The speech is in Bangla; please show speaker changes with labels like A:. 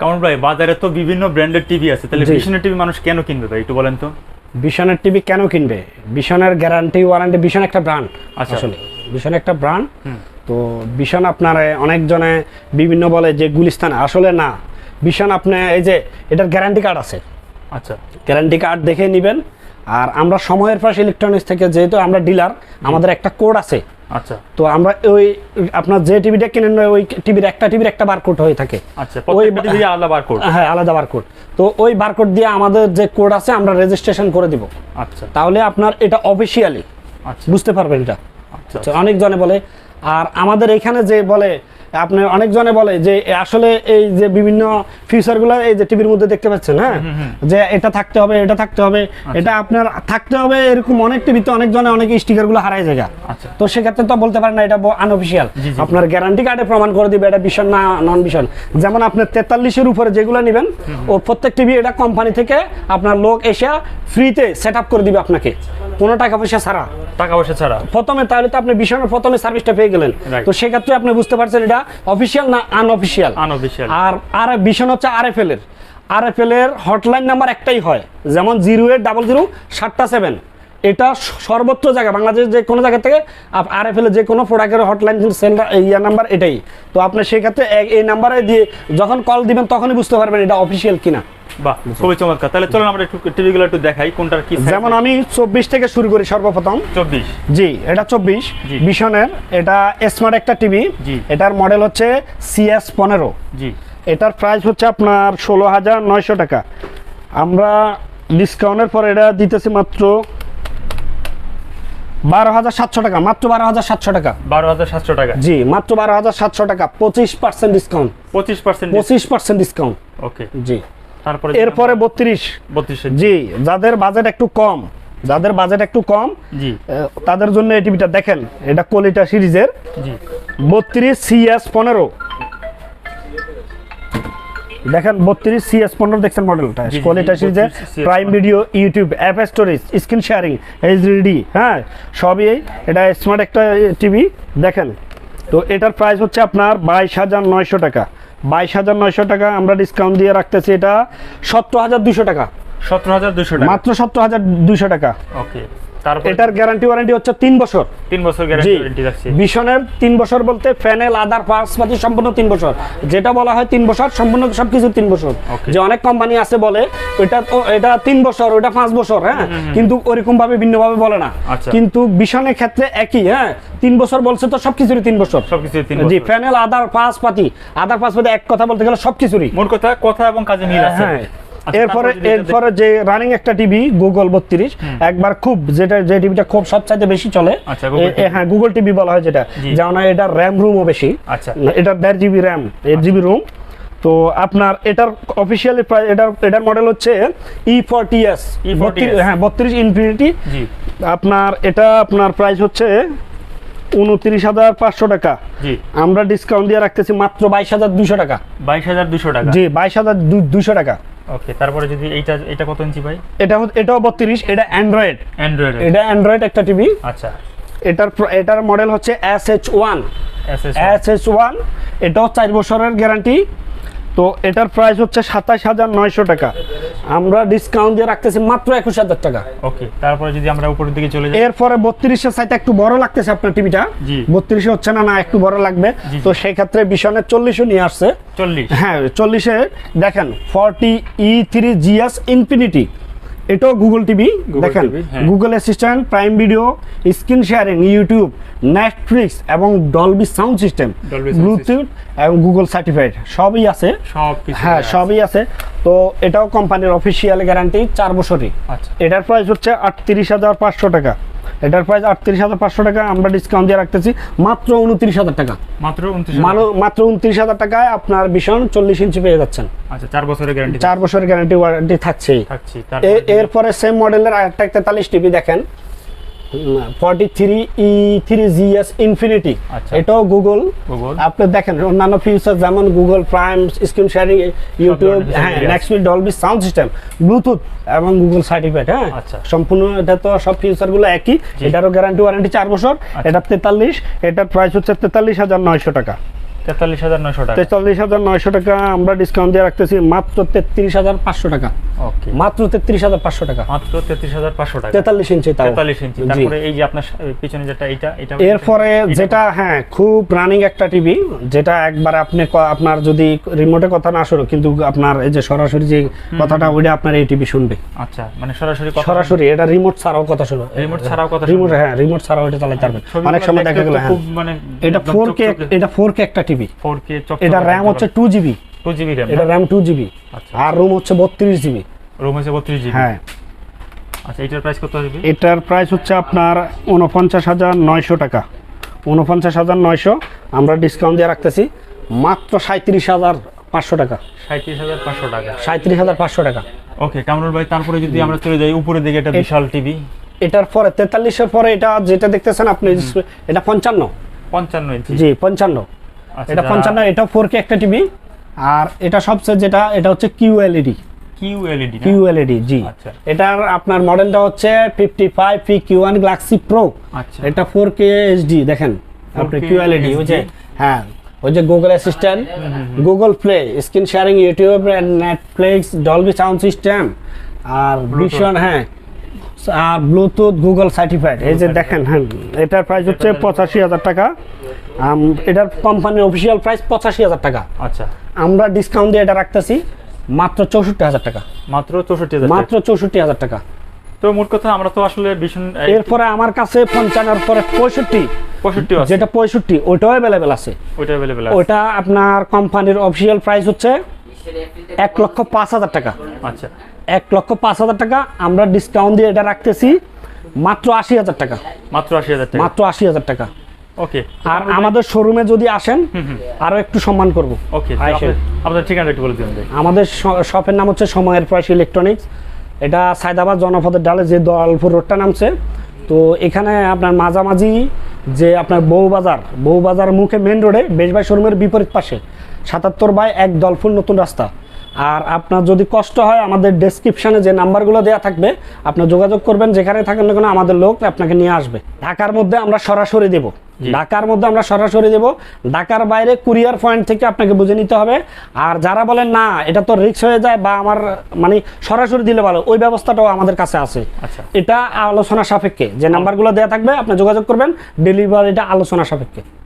A: কারণ ভাই বাজারে তো বিভিন্ন ব্র্যান্ডের টিভি আছে। তাহলে
B: জি।
A: ভিশনের টিভি মানুষ কেন কিনবে ভাই একটু বলেন তো।
B: বিশনের টিভি কেন কিনবে? বিশনের গ্যারান্টি ওয়ারেন্টি বিশন একটা ব্র্যান্ড
A: আচ্ছা।
B: আসলে। বিশন একটা ব্র্যান্ড তো বিশন আপনার অনেকজনে বিভিন্ন বলে যে গুলিস্তান আসলে না। বিশন আপনি এই যে এটার গ্যারান্টি কার্ড আছে।
A: আচ্ছা।
B: গ্যারান্টি কার্ড দেখে নেবেন। আর আমরা সময়ের পাশে ইলেকট্রনিক্স থেকে যেহেতু আমরা ডিলার আমাদের একটা কোড আছে।
A: আচ্ছা।
B: তো আমরা ওই আপনার যে টিভিটা কিনেন ওই টিভির একটা টিভির একটা বারকোড হয়ে থাকে।
A: আচ্ছা ওই আলাদা বারকোড
B: হ্যাঁ আলাদা বারকোড তো ওই বারকোড দিয়ে আমাদের যে কোড আছে আমরা রেজিস্ট্রেশন করে দিব।
A: আচ্ছা।
B: তাহলে আপনার এটা অফিসিয়ালি
A: আচ্ছা।
B: বুঝতে পারবেন এটা।
A: আচ্ছা
B: আচ্ছা, অনেকজনে বলে আর আমাদের এখানে যে বলে আপনি অনেকজনে বলে যে আসলে এই যে বিভিন্ন ফিচারগুলো এই যে টিভির মধ্যে দেখতে পাচ্ছেন হ্যাঁ? যে এটা থাকতে হবে এটা থাকতে হবে
A: আচ্ছা।
B: এটা আপনার থাকতে হবে এরকম অনেক টিভিতে অনেকজনে অনেক স্টিকারগুলো হারায় জায়গা।
A: আচ্ছা।
B: তো সেক্ষেত্রে তো বলতে পারেন না এটা আনঅফিসিয়াল। আপনার গ্যারান্টি কার্ডে প্রমাণ করে দিবে এটা ভীষণ না নন ভীষণ যেমন আপনার তেতাল্লিশের উপরে যেগুলো নেবেন ও প্রত্যেক টিভি এটা কোম্পানি থেকে আপনার লোক এসে ফ্রিতে সেট করে দিবে আপনাকে। কোনো টাকা পয়সা ছাড়া।
A: টাকা পয়সা ছাড়া।
B: প্রথমে তাহলে তো আপনি ভীষণের প্রথমে সার্ভিসটা পেয়ে গেলেন. তো সেক্ষেত্রে আপনি বুঝতে পারছেন এটা অফিসিয়াল না আনঅফিসিয়াল
A: আনঅফিসিয়াল
B: আর আর ভীষণ হচ্ছে আর এফ এল এর। আর এফ এল এর হটলাইন নাম্বার একটাই হয়। যেমন জিরো এইট ডাবল জিরো সাতটা সেভেন এটা সর্বত্র জায়গা বাংলাদেশের যে কোনো জায়গা থেকে আর এফ এল যে কোনো প্রোডাক্টের হটলাইন সেল ইয়ার নাম্বার এটাই। তো আপনি সেক্ষেত্রে এই নাম্বারে দিয়ে যখন কল দিবেন তখনই বুঝতে পারবেন এটা অফিসিয়াল কিনা।
A: বাহ খুবই চমৎকার। তাহলে চলুন আমরা একটু টিভিগুলো একটু দেখাই কোনটার কি
B: যেমন আমি চব্বিশ থেকে শুরু করি সর্বপ্রথম।
A: চব্বিশ।
B: জি এটা চব্বিশ। বিশনের এটা স্মার্ট একটা টিভি
A: জি।
B: এটার মডেল হচ্ছে সিএস পনেরো।
A: জি।
B: এটার প্রাইস হচ্ছে আপনার ষোলো হাজার নয়শো টাকা। আমরা ডিসকাউন্টের পর এটা দিতেছি মাত্র বারো হাজার সাতশো টাকা মাত্র বারো হাজার সাতশো টাকা।
A: বারো হাজার সাতশো টাকা।
B: জি মাত্র বারো হাজার সাতশো টাকা পঁচিশ পার্সেন্ট ডিসকাউন্ট
A: পঁচিশ পার্সেন্ট
B: পঁচিশ পার্সেন্ট ডিসকাউন্ট
A: ওকে
B: জি।
A: তারপরে
B: এরপরে বত্রিশ।
A: বত্রিশে
B: জি যাদের বাজেট একটু কম যাদের বাজেট একটু কম
A: জি।
B: তাদের জন্য এই টিভিটা দেখেন এটা কোয়ালিটা সিরিজের
A: জি।
B: বত্রিশ সিএস পনেরো। দেখেন বত্রিশ সিএস পনেরো দেখছেন মডেলটা কোয়ালিটা
A: জি,
B: সিরিজের
A: 32 CS
B: prime video YouTube app storage screen sharing HD হ্যাঁ? সবই এটা স্মার্ট একটা টিভি দেখেন তো এটার প্রাইস হচ্ছে আপনার বাইশ হাজার নয়শো টাকা। বাইশ হাজার নয়শো টাকা আমরা ডিসকাউন্ট দিয়ে রাখতেছি এটা সত্তর হাজার দুশো টাকা।
A: সতেরো হাজার দুশো টাকা।
B: মাত্র সত্তর হাজার দুশো টাকা।
A: ওকে
B: এটার গ্যারান্টি ওয়ারেন্টি হচ্ছে বছর।
A: বছর গ্যারান্টি ওয়ারেন্টি রাখছে।
B: বিশনের তিন বছর বলতে আদার পার্সপাতি সম্পূর্ণ বছর। যেটা বলা হয় বছর সম্পূর্ণ সবকিছু বছর। যে অনেক কোম্পানি আছে বলে তো এটা তিন বছর পাঁচ বছর হ্যাঁ? কিন্তু ওরকম ভাবে ভিন্নভাবে বলে না।
A: আচ্ছা।
B: কিন্তু বিশনের ক্ষেত্রে একই হ্যাঁ? তিন বছর বলছে তো সবকিছুরই তিন বছর। জি ফ্যানেল আদার পার্সপাতি আদার পার্সপাতি এক কথা বলতে গেলে সবকিছুরই।
A: মোট কথা কথা এবং কাজে মিল আছে।
B: হ্যাঁ
A: আচ্ছা,
B: এরপরে
A: যদি এটা
B: এরপরে যে রানিং একটা টিভি গুগল বত্রিশ একবার খুব যেটা যে টিভিটা খুব সবচাইতে বেশি চলে
A: আচ্ছা,
B: হ্যাঁ গুগল টিভি বলা হয় যেটা। যেমন এটা র্যাম রুমও বেশি।
A: আচ্ছা।
B: এটা দেড় GB RAM eight GB ROM তো আপনার এটার অফিসিয়ালি প্রাইস এটার এটার মডেল হচ্ছে ই ফোরটি এস
A: E40S
B: হ্যাঁ বত্রিশ ইনফিনিটি
A: জি।
B: আপনার এটা আপনার প্রাইস হচ্ছে উনত্রিশ হাজার পাঁচশো টাকা। আমরা ডিসকাউন্ট দিয়ে রাখতেছি মাত্র বাইশ হাজার দুশো টাকা।
A: বাইশ হাজার দুশো টাকা।
B: জি বাইশ হাজার দুশো টাকা।
A: ওকে তারপরে যদি এইটা এটা কত ইঞ্চি ভাই?
B: এটা এটাও বত্রিশ এটা অ্যান্ড্রয়েড
A: অ্যান্ড্রয়েড
B: এটা অ্যান্ড্রয়েড একটা টিভি
A: আচ্ছা।
B: এটার এটার মডেল হচ্ছে S H one S H one এটাও চার বছরের গ্যারান্টি তো এটার প্রাইস হচ্ছে সাতাশ হাজার নয়শো টাকা। আমরা ডিসকাউন্ট দিয়ে রাখতেছি মাত্র একুশ হাজার টাকা।
A: ওকে তারপরে যদি আমরা উপরের দিকে চলে যাই।
B: এরপরে বত্রিশের সাইতে একটু বড় লাগতেছে আপনার টিভিটা। বত্রিশে হচ্ছে না না একটু বড় লাগবে। তো সেই ক্ষেত্রে বিশনের চল্লিশও নিয়ে আসছে।
A: চল্লিশ।
B: হ্যাঁ চল্লিশে দেখেন forty E three GS infinity এটাও গুগল টিভি দেখেন। Google assistant prime video screen sharing YouTube Netflix এবং ডলবি সাউন্ড সিস্টেম ব্লুটুথ এবং গুগল সার্টিফাইড সবই আছে।
A: সব
B: হ্যাঁ সবই আছে। তো এটাও কোম্পানির অফিসিয়াল গ্যারান্টি চার বছরই।
A: আচ্ছা।
B: এটার প্রাইস হচ্ছে আটত্রিশ হাজার পাঁচশো টাকা। এটার প্রাইস আটত্রিশ হাজার পাঁচশো টাকা আমরা ডিসকাউন্ট দিয়ে রাখতেছি। মাত্র উনত্রিশ হাজার টাকা।
A: মাত্র উনত্রিশ
B: মানো- মাত্র উনত্রিশ হাজার টাকায় আপনার ভীষণ চল্লিশ ইঞ্চি পেয়ে যাচ্ছেন।
A: আচ্ছা চার বছরের গ্যারান্টি
B: চার বছরের গ্যারান্টি ওয়ারেন্টি থাকছেই।
A: থাকছি
B: এরপরে সেম মডেলের আরেকটা তেতাল্লিশ টিভি দেখেন। Forty three E three GS infinity. এটাও গুগল আপনি দেখেন অন্যান্য ফিউচার যেমন Google prime screen sharing YouTube হ্যাঁ ডলবি সাউন্ড সিস্টেম ব্লুটুথ এবং গুগল সার্টিফিকেট হ্যাঁ।
A: আচ্ছা।
B: সম্পূর্ণ এটা তো সব ফিউচারগুলো একই। এটারও গ্যারান্টি ওয়ারেন্টি চার বছর।
A: আচ্ছা।
B: এটা তেতাল্লিশ এটার প্রাইস হচ্ছে তেতাল্লিশ হাজার নয়শো টাকা।
A: তেতাল্লিশ হাজার নয়শো টাকা।
B: তেতাল্লিশ হাজার নয়শো টাকা আমরা ডিসকাউন্ট দিয়ে রাখতেছি মাত্র তেত্রিশ হাজার পাঁচশো টাকা।
A: ওকে
B: মাত্র তেত্রিশ হাজার পাঁচশো টাকা।
A: মাত্র তেত্রিশ হাজার পাঁচশো টাকা।
B: তেতাল্লিশ ইঞ্চি তাও।
A: তেতাল্লিশ ইঞ্চি। তারপরে এই যে আপনার পিছনে যেটা এইটা এটা
B: এরপরে যেটা হ্যাঁ খুব রানিং একটা টিভি যেটা একবার আপনি আপনার যদি রিমোটে কথা না শুনো কিন্তু আপনার এই যে সরাসরি যে কথাটা ওইটা আপনার এই টিভি শুনবে।
A: আচ্ছা মানে সরাসরি
B: সরাসরি এটা রিমোট ছাড়াও কথা শুনো।
A: রিমোট ছাড়াও কথা
B: রিমোট হ্যাঁ রিমোট ছাড়াও এটা চালাতে পারবেন অনেক সময় দেখা গেল হ্যাঁ।
A: মানে
B: এটা ফোর কে এটা ফোর কে একটা টিভি
A: ফোর কে
B: এটা র্যাম হচ্ছে two GB
A: two GB RAM
B: এটা র্যাম টু জিবি আর রুম হচ্ছে বত্রিশ জিবি
A: রুম হচ্ছে বত্রিশ জিবি
B: হ্যাঁ।
A: আচ্ছা এটার প্রাইস কত আসবে?
B: এটার প্রাইস হচ্ছে আপনার উনপঞ্চাশ হাজার নয়শো টাকা। উনপঞ্চাশ হাজার নয়শো আমরা ডিসকাউন্ট দিয়ে রাখতেছি মাত্র সাঁত্রিশ হাজার পাঁচশো টাকা।
A: সাঁত্রিশ হাজার পাঁচশো টাকা।
B: সাঁত্রিশ হাজার পাঁচশো টাকা।
A: ওকে কামরুল ভাই তারপরে যদি আমরা চলে যাই উপরের দিকে একটা বিশাল টিভি
B: এটার পরে তেতাল্লিশের পরে এটা যেটা দেখতেছেন আপনি এটা পঞ্চান্ন।
A: পঞ্চান্ন ইঞ্চি
B: জি পঞ্চান্ন। এটা
A: যারা-
B: পঞ্চান্ন এটা ফোর কে একটা টিভি আর এটা সবচেয়ে যেটা এটা হচ্ছে Q LED
A: Q LED
B: Q LED জি।
A: আচ্ছা।
B: এটার আপনার মডেলটা হচ্ছে fifty five P Q one galaxy pro
A: আচ্ছা।
B: এটা ফোর কে এইচডি দেখেন আপনি
A: 4K
B: কিউ এলইডি ওই যে হ্যাঁ ওই যে Google assistant Google play screen sharing YouTube Netflix Dolby sound system আর ভীষণ হ্যাঁ আর ব্লুটুথ গুগল সার্টিফাইড এই যে দেখেন হ্যাঁ এটার প্রাইস হচ্ছে পঁচাশি হাজার টাকা। এটার কোম্পানির অফিসিয়াল প্রাইস পঁচাশি হাজার টাকা।
A: আচ্ছা।
B: আমরা ডিসকাউন্ট দিয়ে এটা রাখতেছি মাত্র চৌষট্টি হাজার টাকা।
A: মাত্র চৌষট্টি হাজার
B: মাত্র চৌষট্টি হাজার টাকা।
A: তো মোট কথা আমরা তো আসলে ভীষণ
B: এরপরে আমার কাছে পঞ্চান্নর পরে পঁয়ষট্টি।
A: পঁয়ষট্টি
B: যেটা পঁয়ষট্টি ওইটাও অ্যাভেলেবেল আছে।
A: ওইটা অ্যাভেলেবেল
B: ওইটা আপনার কোম্পানির অফিসিয়াল প্রাইস হচ্ছে এক লক্ষ পাঁচ হাজার টাকা।
A: আচ্ছা।
B: এক লক্ষ পাঁচ হাজার টাকা। আমরা ডিসকাউন্ট দিয়ে এটা রাখতেছি মাত্র আশি হাজার টাকা।
A: মাত্র আশি হাজার টাকা।
B: মাত্র আশি হাজার টাকা।
A: ওকে
B: আর আমাদের শোরুমে যদি আসেন আরও একটু সম্মান করব।
A: ওকে
B: আইসেন।
A: আপনার ঠিকানাটা একটু বলে দিন
B: আমাদের শপের নাম হচ্ছে সময়ের প্রয়াস ইলেকট্রনিক্স এটা সায়দাবাদ জনপদের ডালে যে দয়ালপুর রোডটা নামছে। তো এখানে আপনার মাঝামাঝি যে আপনার বউবাজার বউবাজার মুখে মেন রোডে বেশবাই শোরুমের বিপরীত পাশে সাতাত্তর বাই এক দলফুল নতুন রাস্তা। আর আপনার যদি কষ্ট হয় আমাদের ডেসক্রিপশনে যে নাম্বারগুলো দেওয়া থাকবে আপনার যোগাযোগ করবেন যেখানে থাকেন না কেন আমাদের লোক আপনাকে নিয়ে আসবে। ঢাকার মধ্যে আমরা সরাসরি দেব। ঢাকার মধ্যে আমরা সরাসরি দেব। ঢাকার বাইরে কুরিয়ার পয়েন্ট থেকে আপনাকে বুঝে নিতে হবে। আর যারা বলেন না এটা তো রিক্স হয়ে যায় বা আমার মানে সরাসরি দিলে ভালো। ওই ব্যবস্থাটাও আমাদের কাছে আছে।
A: আচ্ছা।
B: এটা আলোচনা সাপেক্ষে। যে নাম্বারগুলো দেওয়া থাকবে আপনি যোগাযোগ করবেন। ডেলিভারিটা আলোচনা সাপেক্ষে।